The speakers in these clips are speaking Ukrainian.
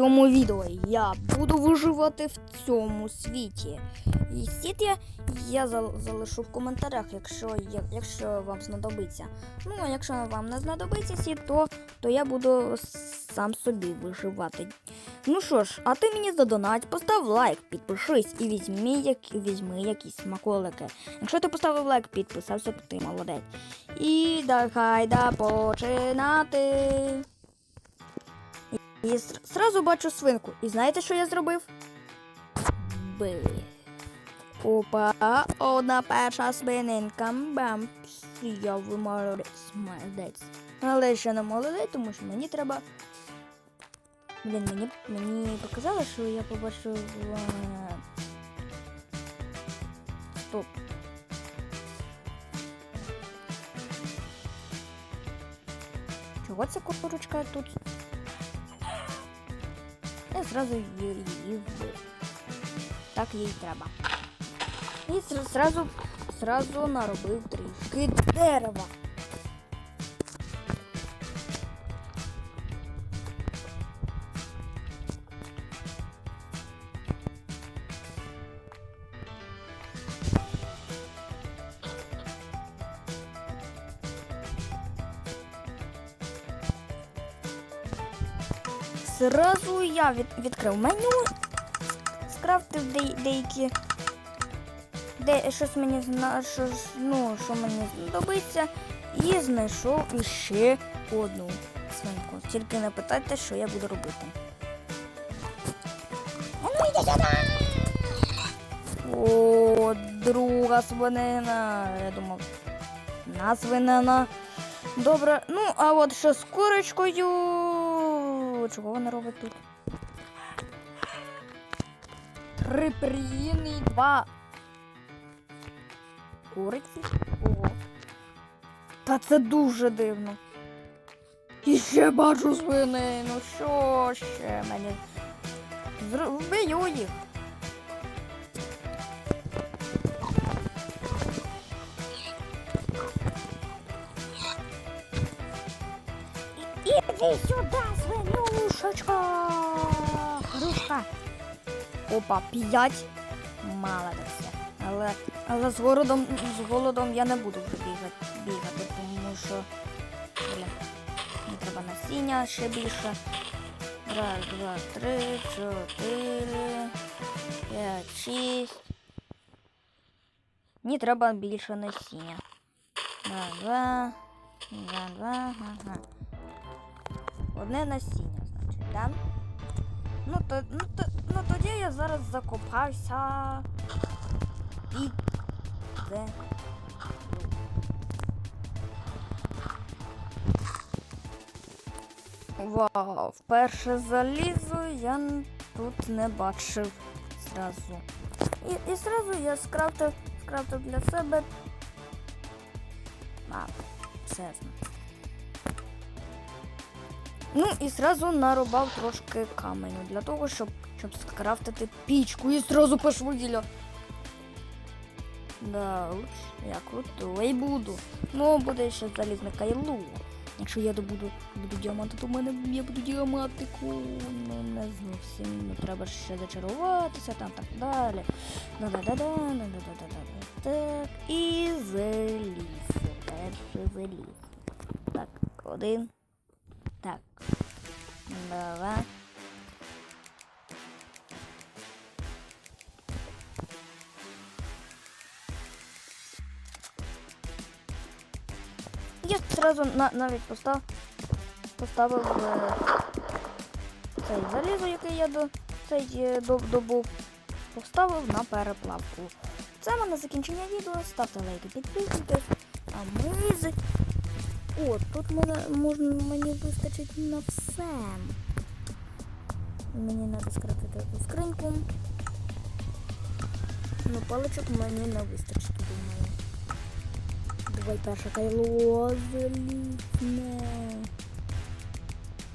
цьому відео я буду виживати в цьому світі. І світ я, я залишу в коментарях, якщо, якщо вам знадобиться. Ну, а якщо вам не знадобиться світ, то, то я буду сам собі виживати. Ну що ж, а ти мені задонать, постав лайк, підпишись і візьми, як, візьми якісь смаколики. Якщо ти поставив лайк, підписався, то ти молодець. І давай да починати. І зразу бачу свинку. І знаєте, що я зробив? Би. Опа, одна перша свининка. Бам. Я ви молодець, молодець. Але ще не молодець, тому що мені треба. Блін, мені, мені показало, що я побачив. е, Стоп. Чого ця курочка тут? Я зразу її вбив. Так їй треба. І сразу зразу наробив трішки дерева. Зразу я від, відкрив меню, скрафтив де, деякі. Де щось мені зна, ну, що мені знадобиться, і знайшов іще одну свинку. Тільки не питайте, що я буду робити. Ну йди сюди! О, друга свинина. Я думав, на свинина. Добре, ну а от що з курочкою. Чого вона робить тут? Приїни, два. Куриці? Ого. Та це дуже дивно. І ще бачу свини. Ну що ще мені? Вбию їх. Іди сюди, свинюшечка. Грушка. Опа, п'ять. Молодець. Але, але з голодом, з голодом я не буду вже бігати, бігати, тому що блін, мені треба насіння ще більше. Раз, два, три, чотири, п'ять, шість. Мені треба більше насіння. Раз, два, два, два, ага. Одне насіння, да? Ну, то, ну, то, ну тоді я зараз закопався під землю. Вау, вперше залізу я тут не бачив зразу. І, і зразу я скрафтив, скрафтив для себе. А, чесно. Ну і зразу нарубав трошки каменю для того, щоб, щоб скрафтити пічку і зразу пошвиділо. Да, уж, я крутой буду. Ну, буде ще залізне кайло. Якщо я добуду, буду діаманти, то в мене я буду діамантику. Ну, не зовсім. Ну, треба ще зачаруватися, там так далі. Да-да-да-да, да-да-да-да-да. Так, і заліз. Перше заліз. Так, один. Так. Два. Я сразу на, навіть постав, поставив е, цей залізо, який я до цей е, до, добув, поставив на переплавку. Це в мене закінчення відео. Ставте лайки, підписуйтесь. А ми з... О, тут мене, можна, мені вистачить на все. Мені треба скрафтити таку скриньку. Ну, паличок мені не вистачить, думаю. Давай перше кайло залізне.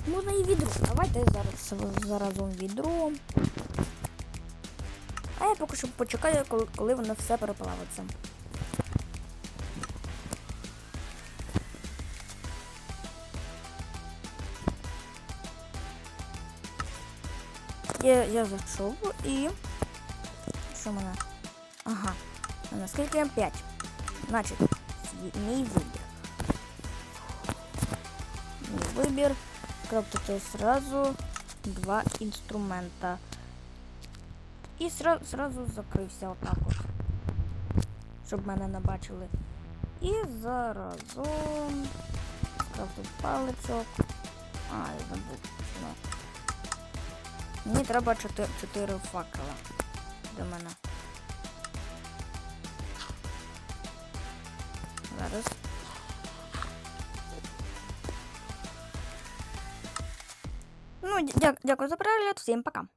Можна і відро. Давайте зараз заразом відро. А я поки що почекаю, коли, коли воно все переплавиться. Я, я зайшов і. Що мене? Ага. Наскільки 5. Значить, мій вибір. Мій вибір. Крафтити сразу два інструмента. І сразу, сразу закрився отак от. Щоб мене не бачили. І заразом скрафтив паличок. А, я забув. Мені треба 4, 4 факела до мене. Зараз. Ну, дя- дякую за перегляд, всім пока.